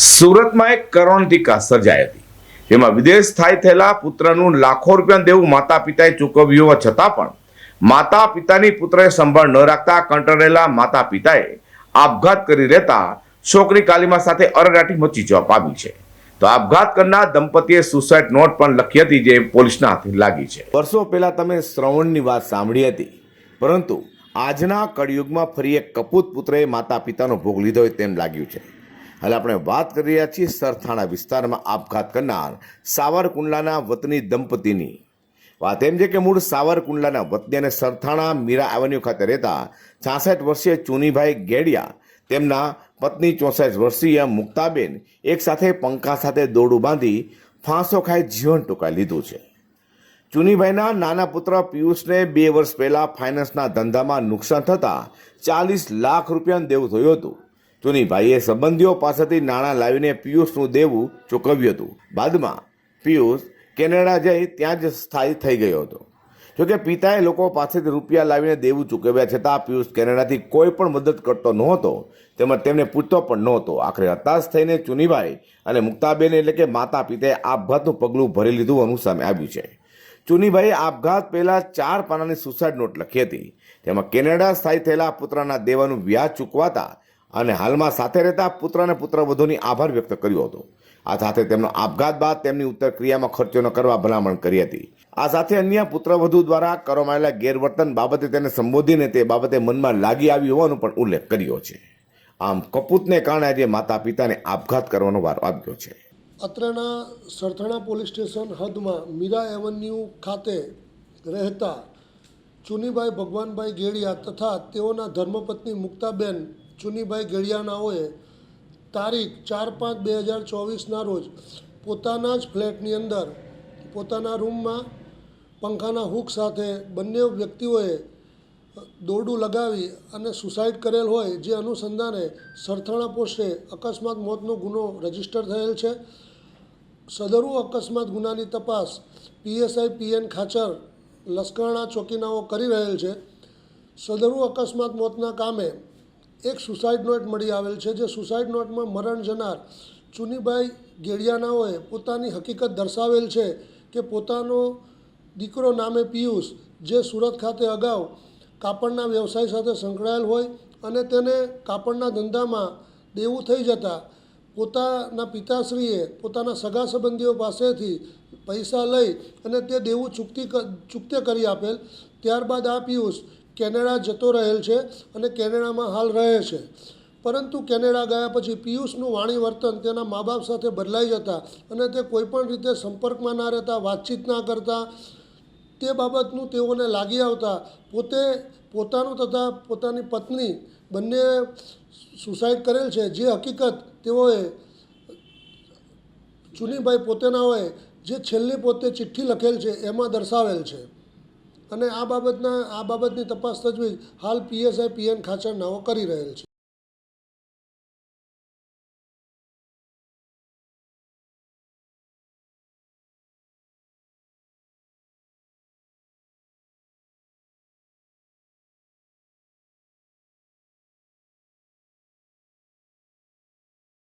સુરતમાં એક કરુણધિકા સર્જાઈ હતી. જેમાં વિદેશ સ્થાયી થયેલા પુત્રનું લાખો રૂપિયા દેવું માતા પિતાએ ચૂકવ્યું હોવા છતાં પણ માતા પિતાની પુત્રએ સંભાળ ન રાખતા કંટાળેલા માતા પિતાએ આપઘાત કરી રહેતા છોકરી કાલીમા સાથે અરડાટી મચી જવા પામી છે. તો આપઘાત કરનાર દંપતીએ સુસાઇડ નોટ પણ લખી હતી જે પોલીસના હાથે લાગી છે. વર્ષો પહેલા તમે શ્રવણની વાત સાંભળી હતી. પરંતુ આજના કળિયુગમાં ફરી એક કપૂત પુત્રએ માતા પિતાનો ભોગ લીધો હોય તેમ લાગ્યું છે. હાલ આપણે વાત કરી રહ્યા છીએ સરથાણા વિસ્તારમાં આપઘાત કરનાર સાવરકુંડલાના વતની દંપતીની. વાત એમ છે કે મૂળ સાવરકુંડલાના વતની અને સરથાણા મીરા એવન્યુ ખાતે રહેતા છાસઠ વર્ષીય ચુનીભાઈ ગેડિયા, તેમના પત્ની ચોસઠ વર્ષીય મુક્તાબેન એક સાથે પંખા સાથે દોરડું બાંધી ફાંસો ખાઈ જીવન ટૂંકાઈ લીધું છે. ચુનીભાઈના નાના પુત્ર પિયુષને બે વર્ષ પહેલાં ફાઇનાન્સના ધંધામાં નુકસાન થતાં ચાલીસ લાખ રૂપિયાનું દેવું થયું હતું. ચુનીભાઈએ સંબંધીઓ પાસેથી નાણાં લાવીને પિયુષનું દેવું ચૂકવ્યું હતું. બાદમાં પિયુષ કેનેડા જઈ ત્યાં જ સ્થાયી થઈ ગયો હતો. જોકે પિતાએ લોકો પાસેથી રૂપિયા લાવીને દેવું ચૂકવ્યા છતાં પિયુષ કેનેડાથી કોઈ પણ મદદ કરતો નહોતો. તેમજ તેમને પૂછતો પણ નહોતો. આખરે હતાશ થઈને ચુનીભાઈ અને મુક્તાબેન એટલે કે માતા પિતાએ આપઘાતનું પગલું ભરી લીધું હોવાનું સામે આવ્યું છે. ચુનીભાઈએ આપઘાત પહેલાં ચાર પાનાની સુસાઇડ નોટ લખી હતી. તેમાં કેનેડા સ્થાયી થયેલા પુત્રના દેવાનું વ્યાજ ચૂકવાતા અને હાલમાં સાથે રહેતા પુત્ર અને પુત્રવધુની આભાર વ્યક્ત કર્યો હતો. આ સાથે તેમનો આપઘાત બાદ તેમની ઉત્તર ક્રિયામાં ખર્ચો ન કરવા ભલામણ કરી હતી. આ સાથે અન્ય પુત્રવધુ દ્વારા કરવામાં આવેલા ગેરવર્તન બાબતે તેને સંબોધીને તે બાબતે મનમાં લાગી આવી હોવાનો પણ ઉલ્લેખ કર્યો છે. આમ કપૂતને કારણે આજે માતા પિતાને આપઘાત કરવાનો વારો આવ્યો છે. અત્રેના સરથાણા પોલીસ સ્ટેશન હદમાં મીરા એવન્યુ ખાતે રહેતા ચુનીભાઈ ભગવાનભાઈ ગેડિયા તથા તેઓના ધર્મપત્ની મુક્તાબેન ચુનીભાઈ ગેડિયાનાઓએ તારીખ ચાર પાંચ બે હજાર ચોવીસના રોજ પોતાના જ ફ્લેટની અંદર, પોતાના રૂમમાં પંખાના હૂક સાથે બંને વ્યક્તિઓએ દોરડું લગાવી અને સુસાઇડ કરેલ હોય જે અનુસંધાને સરથાણા પોસ્ટે અકસ્માત મોતનો ગુનો રજિસ્ટર થયેલ છે. સદરુ અકસ્માત ગુનાની તપાસ પીએસઆઈ પીએન ખાચર લશ્કરણા ચોકીનાઓ કરી રહેલ છે. સદરુ અકસ્માત મોતના કામે એક સુસાઇડ નોટ મળી આવેલ છે, જે સુસાઇડ નોટમાં મરણ જનાર ચુનીભાઈ ગેડિયાનાઓએ પોતાની હકીકત દર્શાવેલ છે કે પોતાનો દીકરો નામે પિયુષ, જે સુરત ખાતે અગાઉ કાપડના વ્યવસાય સાથે સંકળાયેલ હોય અને તેને કાપડના ધંધામાં દેવું થઈ જતાં પોતાના પિતાશ્રીએ પોતાના સગા સંબંધીઓ પાસેથી પૈસા લઈ અને તે દેવું ચૂકતી ચૂકતે કરી આપેલ. ત્યારબાદ આ પિયુષ કેનેડા જતો રહેલ છે અને કેનેડામાં હાલ રહે છે. પરંતુ કેનેડા ગયા પછી પિયુષનું વાણી વર્તન તેના મા બાપ સાથે બદલાઈ જતા અને તે કોઈપણ રીતે સંપર્કમાં ના રહેતા, વાતચીત ના કરતા, તે બાબતનું તેઓને લાગી આવતા પોતે પોતાનું તથા પોતાની પત્ની બંને સુસાઇડ કરેલ છે. જે હકીકત તેઓએ ચુનીભાઈ હોય જે છેલ્લી પોતે ચિઠ્ઠી લખેલ છે એમાં દર્શાવેલ છે. અને આ બાબતના આ બાબતની તપાસ તજવીજ હાલ પીએસઆઈ પીએન ખાચર નાઓ કરી રહેલ છે.